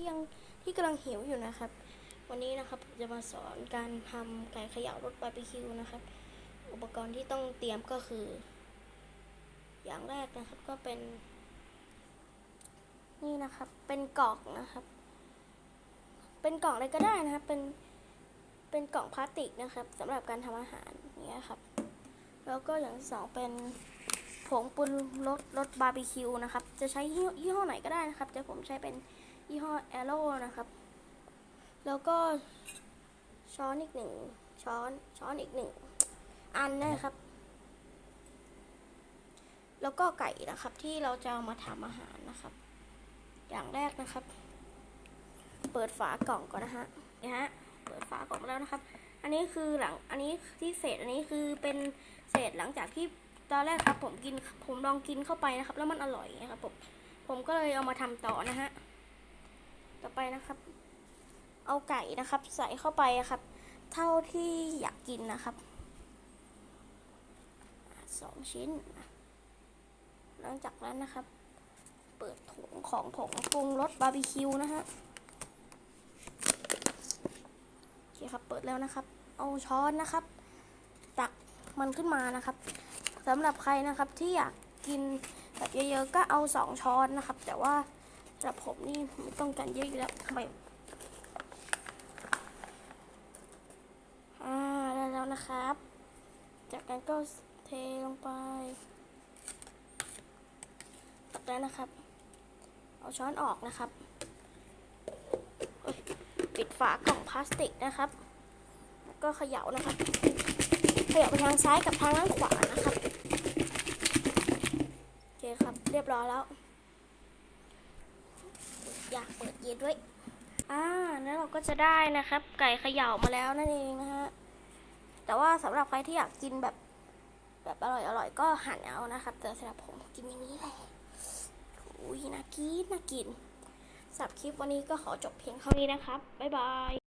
ที่ยังที่กำลังหิวอยู่นะครับ วันนี้นะครับผมจะมาสอนการทำไก่เขย่ารสบาร์บีคิวนะครับ อุปกรณ์ที่ต้องเตรียมก็คือ อย่างแรกนะครับก็เป็น นี่นะครับ เป็นกล่องนะครับ เป็นกล่องอะไรก็ได้นะครับ เป็นเป็นกล่องพลาสติกนะครับสำหรับการทำอาหารเงี้ยครับ แล้วก็อย่างที่สองเป็น ผงปรุงรสรสบาร์บีคิวนะครับ จะใช้ยี่ห้อไหนก็ได้นะครับ แต่ผมใช้เป็นยี่ห้อแอโร่นะครับ แล้วก็ช้อนอีกหนึ่งช้อนช้อนอีกหนึ่งอันนะครับ แล้วก็ไก่นะครับที่เราจะเอามาทำอาหารนะครับ อย่างแรกนะครับ เปิดฝากล่องก่อนนะฮะนี่ฮะเปิดฝากล่องแล้วนะครับ อันนี้คือหลังอันนี้ที่เศษอันนี้คือเป็นเศษหลังจากที่ ตอนแรกครับผมกินผมลองกินเข้าไปนะครับ แล้วมันอร่อยนะครับผมผมก็เลยเอามาทำต่อนะฮะต่อไปนะครับ เอาไก่นะครับ ใส่เข้าไปอะครับ เท่าที่อยากกินนะครับสองชิ้น หลังจากนั้นนะครับ เปิดถุงของผงปรุงรสบาร์บีคิวนะฮะโอเคครับเปิดแล้วนะครับ เอาช้อนนะครับ ตักมันขึ้นมานะครับ สำหรับใครนะครับที่อยากกินแบบเยอะๆก็เอาสองช้อนนะครับ แต่ว่าสำหรับผมนี่ไม่ต้องการเยอะอยู่แล้วทำไมอ่าได้แล้วนะครับ จากนั้นก็เทลงไปตักแล้วนะครับ เอาช้อนออกนะครับปิดฝากล่องพลาสติกนะครับ แล้วก็เขย่านะครับ เขย่าไปทางซ้ายกับทางด้านขวานะครับ โอเคคียบร้อยแล้ว อยากเปิดเย็นด้วย อ่า แล้วเราก็จะได้นะครับ ไก่เขย่ามาแล้วนั่นเองนะฮะ แต่ว่าสำหรับใครที่อยากกินแบบ แบบอร่อยอร่อยก็หั่นเอานะครับ แต่สำหรับผมกินอย่างนี้แหละอุ้ยน่ากินน่ากินสำหรับคลิปวันนี้ก็ขอจบเพียงเท่านี้นะครับ บ๊ายบาย